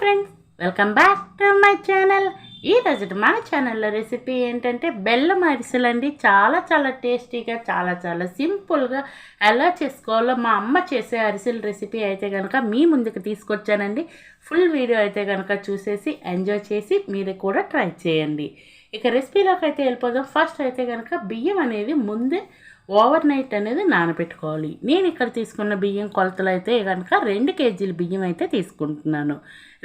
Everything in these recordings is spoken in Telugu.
Friends welcome back to my channel ఈ మన ఛానల్లో రెసిపీ ఏంటంటే బెల్లం అరిసెలు అండి చాలా చాలా టేస్టీగా చాలా చాలా సింపుల్గా ఎలా చేసుకోవాలో మా అమ్మ చేసే అరిసెల రెసిపీ అయితే కనుక మీ ముందుకు తీసుకొచ్చానండి. ఫుల్ వీడియో అయితే కనుక చూసేసి ఎంజాయ్ చేసి మీరు కూడా ట్రై చేయండి. ఇక రెసిపీలోకి అయితే వెళ్ళిపోదాం. ఫస్ట్ అయితే కనుక బియ్యం అనేది ముందే ఓవర్ నైట్ అనేది నానబెట్టుకోవాలి. నేను ఇక్కడ తీసుకున్న బియ్యం కొలతలు అయితే కనుక రెండు కేజీల బియ్యం అయితే తీసుకుంటున్నాను.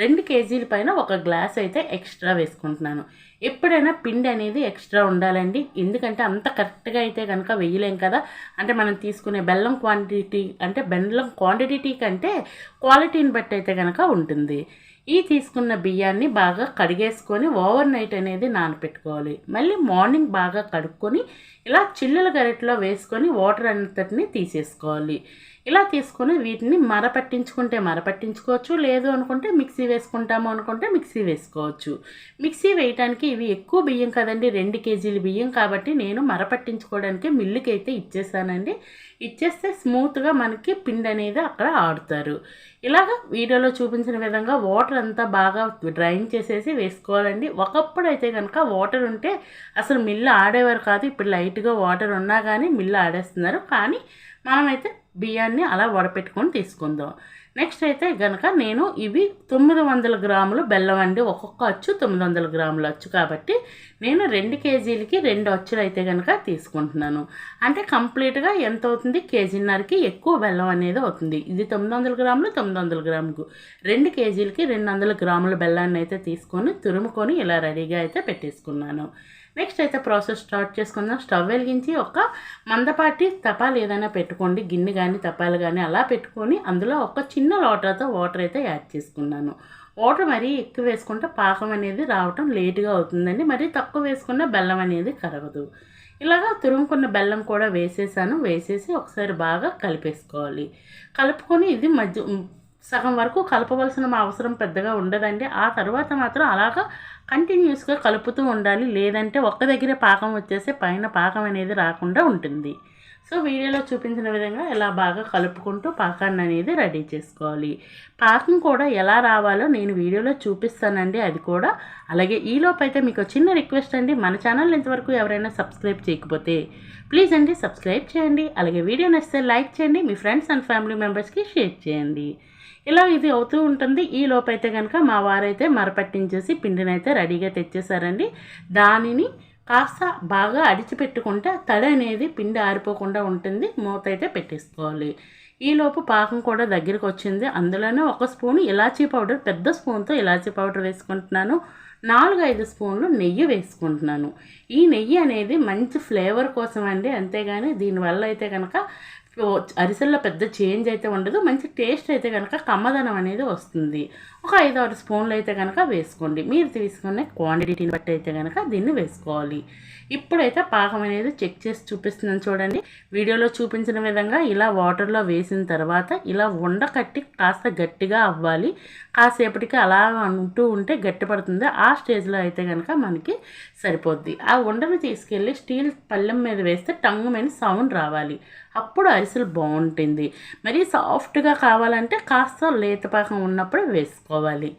రెండు కేజీల పైన ఒక గ్లాస్ అయితే ఎక్స్ట్రా వేసుకుంటున్నాను. ఎప్పుడైనా పిండి అనేది ఎక్స్ట్రా ఉండాలండి. ఎందుకంటే అంత కరెక్ట్గా అయితే కనుక వేయలేం కదా. అంటే మనం తీసుకునే బెల్లం క్వాంటిటీ అంటే బెల్లం క్వాంటిటీ కంటే క్వాలిటీని బట్టి అయితే కనుక ఉంటుంది. ఈ తీసుకున్న బియ్యాన్ని బాగా కడిగేసుకొని ఓవర్ నైట్ అనేది నానపెట్టుకోవాలి. మళ్ళీ మార్నింగ్ బాగా కడుక్కొని ఇలా చిల్లుల గరిటలో వేసుకొని వాటర్ అంతటిని తీసేసుకోవాలి. ఇలా తీసుకొని వీటిని మరపట్టించుకుంటే మరపట్టించుకోవచ్చు లేదు అనుకుంటే మిక్సీ వేసుకుంటాము అనుకుంటే మిక్సీ వేసుకోవచ్చు. మిక్సీ వేయటానికి ఇవి ఎక్కువ బియ్యం కదండి రెండు కేజీలు బియ్యం కాబట్టి నేను మరపట్టించుకోవడానికి మిల్లుకి అయితే ఇచ్చేసానండి. ఇచ్చేస్తే స్మూత్గా మనకి పిండి అనేది అక్కడ ఆడుతారు. ఇలాగ వీడియోలో చూపించిన విధంగా వాటర్ అంతా బాగా డ్రైన్ చేసేసి వేసుకోవాలండి. ఒకప్పుడు అయితే కనుక వాటర్ ఉంటే అసలు మిల్లు ఆడేవారు కాదు. ఇప్పుడు లైట్గా వాటర్ ఉన్నా కానీ మిల్లు ఆడేస్తున్నారు. కానీ మనమైతే బియ్యాన్ని అలా వడపెట్టుకొని తీసుకుందాం. నెక్స్ట్ అయితే కనుక నేను ఇవి తొమ్మిది వందల గ్రాములు బెల్లం అండి. ఒక్కొక్క అచ్చు తొమ్మిది వందల గ్రాములు అచ్చు కాబట్టి నేను రెండు కేజీలకి రెండు అచ్చులు అయితే కనుక తీసుకుంటున్నాను. అంటే కంప్లీట్గా ఎంత అవుతుంది? కేజీన్నరకి ఎక్కువ బెల్లం అనేది అవుతుంది. ఇది తొమ్మిది వందల గ్రాములు తొమ్మిది వందల గ్రాములు రెండు కేజీలకి రెండు వందల గ్రాముల బెల్లాన్ని అయితే తీసుకొని తురుముకొని ఇలా రెడీగా అయితే పెట్టేసుకున్నాను. నెక్స్ట్ అయితే ప్రాసెస్ స్టార్ట్ చేసుకుందాం. స్టవ్ వెలిగించి ఒక మందపాటి తపాలు ఏదైనా పెట్టుకోండి. గిన్నె కానీ తపాలు కానీ అలా పెట్టుకొని అందులో ఒక చిన్న లోటతో వాటర్ అయితే యాడ్ చేసుకున్నాను. వాటర్ మరీ ఎక్కువ వేసుకుంటే పాకం అనేది రావటం లేటుగా అవుతుందండి. మరీ తక్కువ వేసుకున్న బెల్లం అనేది కరగదు. ఇలాగా తురుముకున్న బెల్లం కూడా వేసేసాను. వేసేసి ఒకసారి బాగా కలిపేసుకోవాలి. కలుపుకొని ఇది మధ్య సగం వరకు కలపవలసిన అవసరం పెద్దగా ఉండదండి. ఆ తర్వాత మాత్రం అలాగా కంటిన్యూస్గా కలుపుతూ ఉండాలి. లేదంటే ఒక్క దగ్గరే పాకం వచ్చేసి పైన పాకం అనేది రాకుండా ఉంటుంది. సో వీడియోలో చూపించిన విధంగా ఇలా బాగా కలుపుకుంటూ పాకాన్ని అనేది రెడీ చేసుకోవాలి. పాకం కూడా ఎలా రావాలో నేను వీడియోలో చూపిస్తానండి అది కూడా. అలాగే ఈలోపు అయితే మీకు చిన్న రిక్వెస్ట్ అండి మన ఛానల్ ఇంతవరకు ఎవరైనా సబ్స్క్రైబ్ చేయకపోతే ప్లీజ్ అండి సబ్స్క్రైబ్ చేయండి అలాగే వీడియో నచ్చితే లైక్ చేయండి మీ ఫ్రెండ్స్ అండ్ ఫ్యామిలీ మెంబర్స్కి షేర్ చేయండి. ఇలా ఇది అవుతూ ఉంటుంది. ఈ లోపైతే కనుక మా వారైతే మరపట్టించేసి పిండినైతే రెడీగా తెచ్చేసారండి. దానిని కాస్త బాగా అడిచిపెట్టుకుంటే తడి అనేది పిండి ఆరిపోకుండా ఉంటుంది. మూత అయితే పెట్టేసుకోవాలి ఈలోపు పాకం కూడా దగ్గరికి వచ్చింది. అందులోనే ఒక స్పూన్ ఇలాచీ పౌడర్ పెద్ద స్పూన్తో ఇలాచీ పౌడర్ వేసుకుంటున్నాను. నాలుగు ఐదు స్పూన్లు నెయ్యి వేసుకుంటున్నాను. ఈ నెయ్యి అనేది మంచి ఫ్లేవర్ కోసం అండి అంతేగాని దీనివల్ల అయితే కనుక అరిసెల్లో పెద్ద చేంజ్ అయితే ఉండదు మంచి టేస్ట్ అయితే కనుక కమ్మదనం అనేది వస్తుంది. ఒక ఐదు ఆరు స్పూన్లు అయితే కనుక వేసుకోండి. మీరు తీసుకునే క్వాంటిటీని బట్టి అయితే కనుక దీన్ని వేసుకోవాలి. ఇప్పుడైతే పాకం అనేది చెక్ చేసి చూపిస్తున్నాను చూడండి. వీడియోలో చూపించిన విధంగా ఇలా వాటర్లో వేసిన తర్వాత ఇలా ఉండకట్టి కాస్త గట్టిగా అవ్వాలి. కాసేపటికి అలా ఉంటూ ఉంటే గట్టి పడుతుంది. ఆ స్టేజ్లో అయితే కనుక మనకి సరిపోద్ది. ఆ ఉండను తీసుకెళ్ళి స్టీల్ పళ్ళెం మీద వేస్తే టంగు మీద సౌండ్ రావాలి. అప్పుడు అరిసెలు బాగుంటుంది. మరి సాఫ్ట్గా కావాలంటే కాస్త లేత పాకం ఉన్నప్పుడు వేసుకోవాలి.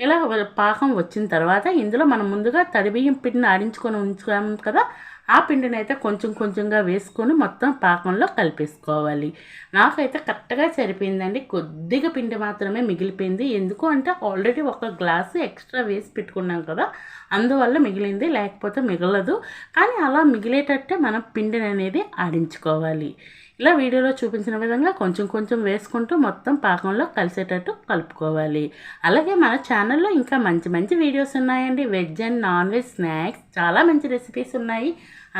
ఇలా పాకం వచ్చిన తర్వాత ఇందులో మనం ముందుగా తడిబియ్యం పిండిని ఆడించుకొని ఉంచుకున్నాం కదా ఆ పిండిని అయితే కొంచెం కొంచెంగా వేసుకొని మొత్తం పాకంలో కలిపేసుకోవాలి. నాకైతే కరెక్ట్గా సరిపోయిందండి. కొద్దిగా పిండి మాత్రమే మిగిలిపోయింది. ఎందుకు అంటే ఆల్రెడీ ఒక గ్లాసు ఎక్స్ట్రా వేసి పెట్టుకున్నాం కదా అందువల్ల మిగిలింది లేకపోతే మిగలదు. కానీ అలా మిగిలేటట్టే మనం పిండిని అనేది ఆడించుకోవాలి. ఇలా వీడియోలో చూపించిన విధంగా కొంచెం కొంచెం వేసుకుంటూ మొత్తం పాకంలో కలిసేటట్టు కలుపుకోవాలి. అలాగే మన ఛానల్లో ఇంకా మంచి మంచి వీడియోస్ ఉన్నాయండి. Veg and non veg snacks చాలా మంచి రెసిపీస్ ఉన్నాయి.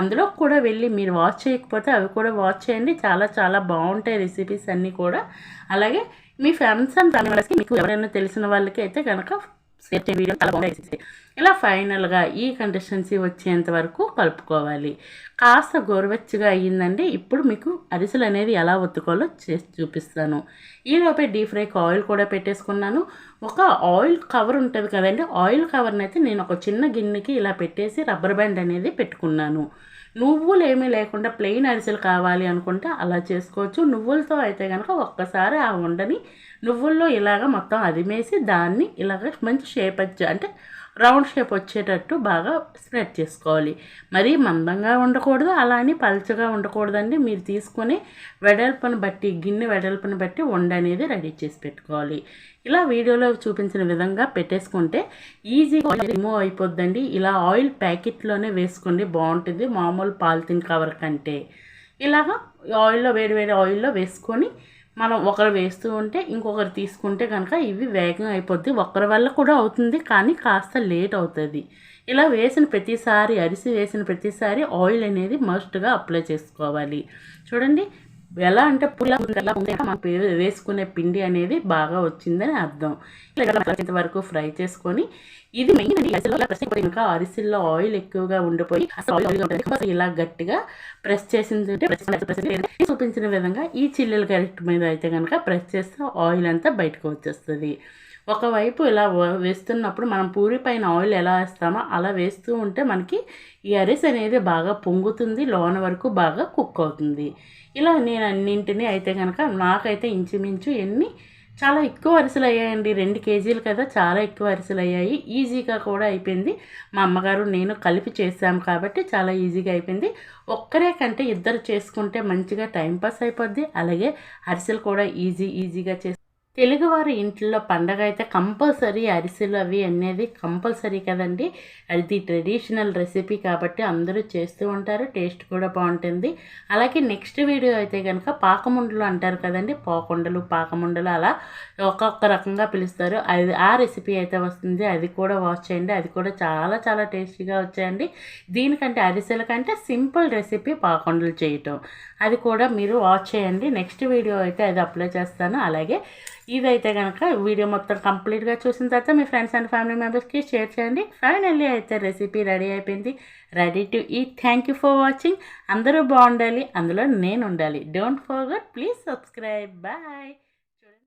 అందులో కూడా వెళ్ళి మీరు వాచ్ చేయకపోతే అవి కూడా వాచ్ చేయండి. చాలా చాలా బాగుంటాయి రెసిపీస్ అన్నీ కూడా. అలాగే మీ ఫ్రెండ్స్ అండ్ ఫ్యామిలీస్కి మీకు ఎవరైనా తెలిసిన వాళ్ళకి అయితే కనుక షేర్ వీడియో చాలా బాగుంటాయి ఇలా ఫైనల్గా ఈ కండిషన్సీ వచ్చేంత వరకు కలుపుకోవాలి. కాస్త గోరువెచ్చగా అయ్యిందండి. ఇప్పుడు మీకు అరిసెలు అనేది ఎలా ఒత్తుకోవాలో చేసి చూపిస్తాను. ఈలోపే డీప్ ఫ్రైకి ఆయిల్ కూడా పెట్టేసుకున్నాను. ఒక ఆయిల్ కవర్ ఉంటుంది కదండి ఆయిల్ కవర్ని అయితే నేను ఒక చిన్న గిన్నెకి ఇలా పెట్టేసి రబ్బర్ బ్యాండ్ అనేది పెట్టుకున్నాను. నువ్వులు ఏమీ లేకుండా ప్లెయిన్ అరిసెలు కావాలి అనుకుంటే అలా చేసుకోవచ్చు. నువ్వులతో అయితే కనుక ఒక్కసారి ఆ ఉండని నువ్వుల్లో ఇలాగ మొత్తం అదిమేసి దాన్ని ఇలాగ మంచి షేప్ వచ్చి అంటే రౌండ్ షేప్ వచ్చేటట్టు బాగా స్ప్రెడ్ చేసుకోవాలి. మరీ మందంగా ఉండకూడదు అలా అని పల్చగా ఉండకూడదండి. మీరు తీసుకొని వెడల్పును బట్టి గిన్నె వెడల్పును బట్టి వండ అనేది రెడీ చేసి పెట్టుకోవాలి. ఇలా వీడియోలో చూపించిన విధంగా పెట్టేసుకుంటే ఈజీగా రిమూవ్ అయిపోద్దండి. ఇలా ఆయిల్ ప్యాకెట్లోనే వేసుకోండి బాగుంటుంది. మామూలు పాలిథిన్ కవర్ కంటే. ఇలాగా ఆయిల్లో వేడి వేడి ఆయిల్లో వేసుకొని మనం ఒకరు వేస్తూ ఉంటే ఇంకొకరు తీసుకుంటే కనుక ఇవి వేగం అయిపోద్ది. ఒకరి వల్ల కూడా అవుతుంది కానీ కాస్త లేట్ అవుతుంది. ఇలా వేసిన ప్రతిసారి అరిసి వేసిన ప్రతిసారి ఆయిల్ అనేది మస్ట్గా అప్లై చేసుకోవాలి. చూడండి ఎలా అంటే పుల్ల ఎలా ఉంది మనం వేసుకునే పిండి అనేది బాగా వచ్చిందని అర్థం. ఇలా వరకు ఫ్రై చేసుకొని ఇది మెయిన్ అండి అరిసెల్లో ఇంకా అరిసెల్లో ఆయిల్ ఎక్కువగా ఉండిపోయి అసలు ఆయిల్ ఉంటుంది. ఇలా గట్టిగా ప్రెస్ చేసింది చూపించిన విధంగా ఈ చిల్లుల క్యారెట్ మీద అయితే కనుక ప్రెస్ చేస్తే ఆయిల్ అంతా బయటకు వచ్చేస్తుంది. ఒకవైపు ఇలా వేస్తున్నప్పుడు మనం పూరి పైన ఆయిల్ ఎలా వేస్తామో అలా వేస్తూ ఉంటే మనకి ఈ అరిసె అనేది బాగా పొంగుతుంది లోన వరకు బాగా కుక్ అవుతుంది. ఇలా నేను అన్నింటినీ అయితే కనుక నాకైతే ఇంచుమించు ఎన్ని చాలా ఎక్కువ అరిసెలు అయ్యాయండి. రెండు కేజీలు కదా చాలా ఎక్కువ అరిసెలు అయ్యాయి. ఈజీగా కూడా అయిపోయింది. మా అమ్మగారు నేను కలిపి చేసాము కాబట్టి చాలా ఈజీగా అయిపోయింది. ఒక్కరే కంటే ఇద్దరు చేసుకుంటే మంచిగా టైంపాస్ అయిపోద్ది. అలాగే అరిసెలు కూడా ఈజీ ఈజీగా చేసి తెలుగువారి ఇంట్లో పండగ అయితే కంపల్సరీ అరిసెలు అవి అనేది కంపల్సరీ కదండి. అది ట్రెడిషనల్ రెసిపీ కాబట్టి అందరూ చేస్తూ ఉంటారు టేస్ట్ కూడా బాగుంటుంది. అలాగే నెక్స్ట్ వీడియో అయితే కనుక పాకముండలు అంటారు కదండి. పాకుండలు పాకముండలు అలా ఒక్కొక్క రకంగా పిలుస్తారు. అది ఆ రెసిపీ అయితే వస్తుంది. అది కూడా వాచ్ చేయండి. అది కూడా చాలా చాలా టేస్టీగా వచ్చాయండి. దీనికంటే అరిసెల కంటే సింపుల్ రెసిపీ పాకుండలు చేయటం. అది కూడా మీరు వాచ్ చేయండి. నెక్స్ట్ వీడియో అయితే అది అప్లై చేస్తాను. అలాగే ఇదైతే కనుక వీడియో మొత్తం కంప్లీట్గా చూసిన తర్వాత మీ ఫ్రెండ్స్ అండ్ ఫ్యామిలీ మెంబర్స్కి షేర్ చేయండి. ఫైనల్లీ అయితే రెసిపీ రెడీ అయిపోయింది. Ready to eat thank you for watching అందరూ బాగుండాలి. అందులో నేను ఉండాలి. Don't forget please subscribe bye